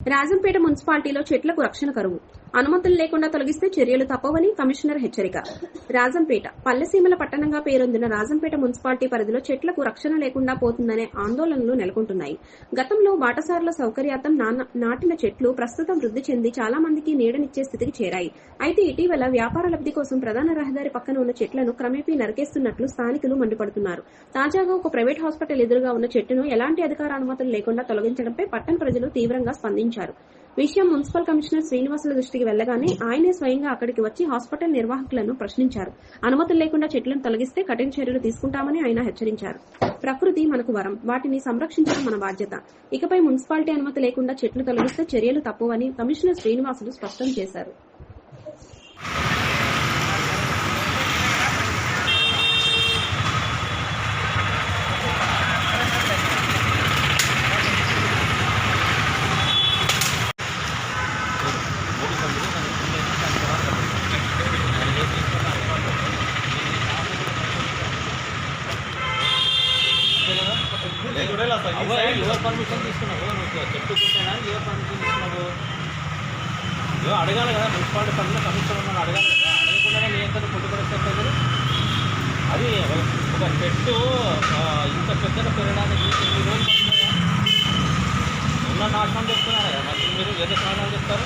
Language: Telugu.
రాజంపేట మున్సిపాలిటీలో చెట్లకు రక్షణ కరువు. అనుమతులు లేకుండా తొలగిస్తే చర్యలు తప్పవని కమిషనర్ హెచ్చరిక. రాజంపేట పల్లెసీమల పట్టణంగా పేరొందిన రాజంపేట మున్సిపాలిటీ పరిధిలో చెట్లకు రక్షణ లేకుండా పోతుందనే ఆందోళనలు నెలకొంటున్నాయి. గతంలో బాటసారుల సౌకర్యార్థం నాటిన చెట్లు ప్రస్తుతం వృద్ధి చెంది చాలా మందికి నీడనిచ్చే స్థితికి చేరాయి. అయితే ఇటీవల వ్యాపార లబ్ధి కోసం ప్రధాన రహదారి పక్కన ఉన్న చెట్లను క్రమేపీ నరికేస్తున్నట్లు స్థానికులు మండిపడుతున్నారు. తాజాగా ఒక ప్రైవేట్ హాస్పిటల్ ఎదురుగా ఉన్న చెట్టును ఎలాంటి అధికార అనుమతులు లేకుండా తొలగించడంపై పట్టణ ప్రజలు తీవ్రంగా స్పందించారు. విషయం మున్సిపల్ కమిషనర్ శ్రీనివాసుల దృష్టికి వెళ్ళగానే ఆయనే స్వయంగా అక్కడికి వచ్చి హాస్పిటల్ నిర్వాహకులను ప్రశ్నించారు. అనుమతులు లేకుండా చెట్లను తొలగిస్తే కఠిన చర్యలు తీసుకుంటామని ఆయన హెచ్చరించారు. ప్రకృతి మనకు వరం. వాటిని సంరక్షించడం మన బాధ్యత. ఇకపై మున్సిపాలిటీ అనుమతి లేకుండా చెట్లు తొలగిస్తే చర్యలు తప్పవని కమిషనర్ శ్రీనివాసులు స్పష్టం చేశారు. ఎవరు పర్మిషన్ తీసుకున్నావు? కుట్టేనా ఎవరు పర్మిషన్ తీసుకున్నావు? అడగాలి కదా మున్సిపాలిటీ పరిధిలో కమిషనర్ ఉన్నాడు అడగాలి కదా. అడగకుండానే నీ ఎంత కొట్టుకొస్తే అది ఒక చెట్టు ఇంత పెద్దగా పెరగడానికి ఎన్ని రోజులు? ఉన్న నాశనం చెప్తున్నారు కదా మరి మీరు ఏదో సమాధానం చెప్తారు